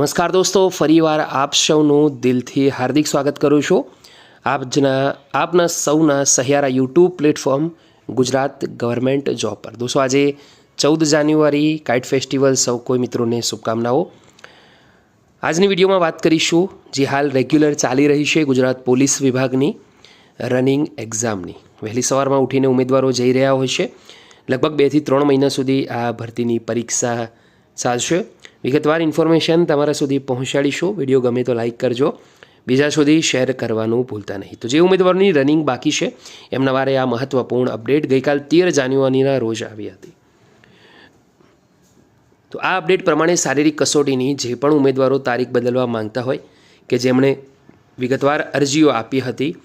નમસ્કાર દોસ્તો, ફરીવાર આપ સૌનું દિલથી હાર્દિક સ્વાગત કરું છું. આપના આપના સૌના સહિયારા YouTube platform Gujarat government job પર. દોસ્તો, આજે ચૌદ જાન્યુઆરી કાઇટ ફેસ્ટિવલ સૌ કોઈ મિત્રોને શુભકામનાઓ. આજની વિડીયોમાં વાત કરીશું જે હાલ રેગ્યુલર ચાલી રહી છે ગુજરાત પોલીસ વિભાગની રનિંગ એક્ઝામની. વહેલી સવારમાં ઉઠીને ઉમેદવારો જઈ રહ્યા હોય છે. લગભગ બેથી ત્રણ મહિના સુધી આ ભરતીની પરીક્ષા ચાલશે. વિગતવાર ઇન્ફોર્મેશન તમારા સુધી પહોંચાડીશું. વીડિયો ગમે તો લાઇક કરજો. બીજા સુધી શેર કરવાનું ભૂલતા નહીં. તો જે ઉમેદવારોની રનિંગ બાકી છે, એમના વારે આ મહત્વપૂર્ણ અપડેટ ગઈકાલ તેર જાન્યુઆરીના રોજ આવી હતી. તો આ અપડેટ પ્રમાણે શારીરિક કસોટીની જે પણ ઉમેદવારો તારીખ બદલવા માંગતા હોય, કે જેમણે વિગતવાર અરજીઓ આપી હતી,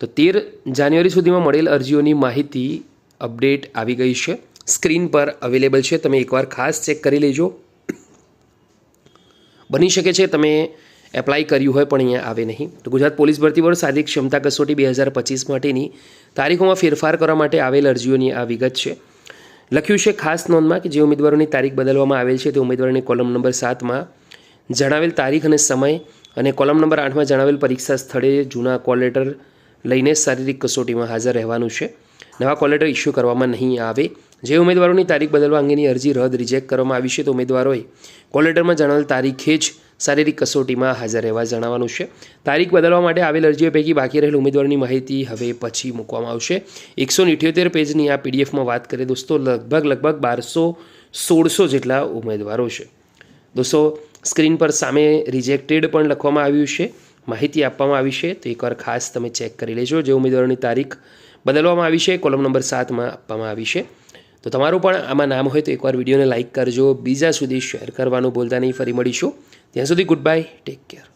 તો તેર જાન્યુઆરી સુધીમાં મળેલ અરજીઓની માહિતી અપડેટ આવી ગઈ છે. સ્ક્રીન પર અવેલેબલ છે. તમે એકવાર ખાસ ચેક કરી લેજો. બની શકે છે, તમે એપ્લાય કર્યું હોય પણ અહીંયા આવે નહીં. તો ગુજરાત પોલીસ ભરતી બોર્ડ શારીરિક ક્ષમતા કસોટી બે હજાર પચીસ માટેની તારીખોમાં ફેરફાર કરવા માટે આવેલ અરજીઓની આ વિગત છે. લખ્યું છે, ખાસ નોંધમાં કે જે ઉમેદવારોની તારીખ બદલવામાં આવેલ છે, તે ઉમેદવારોની કોલમ નંબર સાતમાં જણાવેલ તારીખ અને સમય અને કોલમ નંબર આઠમાં જણાવેલ પરીક્ષા સ્થળે જૂના કોલ લેટર લઈને શારીરિક કસોટીમાં હાજર રહેવાનું છે. નવા કોલ લેટર ઇસ્યુ કરવામાં નહીં આવે. જે ઉમેદવારોની તારીખ બદલવા અંગેની અરજી રદ રિજેક્ટ કરવામાં આવી છે તો ઉમેદવારોએ કોલ લેટરમાં જણાવેલ તારીખે જ શારીરિક કસોટીમાં હાજર રહેવા જણાવવાનું છે. તારીખ બદલવા માટે આવેલ અરજીઓ પૈકી બાકી રહેલ ઉમેદવારોની માહિતી હવે પછી મૂકવામાં આવશે. એકસો ઇઠ્યોતેર પેજની આ પીડીએફમાં વાત કરીએ દોસ્તો, લગભગ લગભગ બારસો સોળસો જેટલા ઉમેદવારો છે. દોસ્તો, સ્ક્રીન પર સામે રિજેક્ટેડ પણ લખવામાં આવ્યું છે. માહિતી આપવામાં આવી છે. તો એકવાર ખાસ તમે ચેક કરી લેજો. જે ઉમેદવારોની તારીખ બદલવામાં આવી છે, કોલમ નંબર સાતમાં આપવામાં આવી છે. તો તમારું પણ આમાં નામ હોય તો એકવાર વિડીયોને લાઇક કરજો. બીજા સુધી શેર કરવાનું ભૂલતા નહીં. ફરી મળીશું. ત્યાં સુધી ગુડ બાય ટેક કેર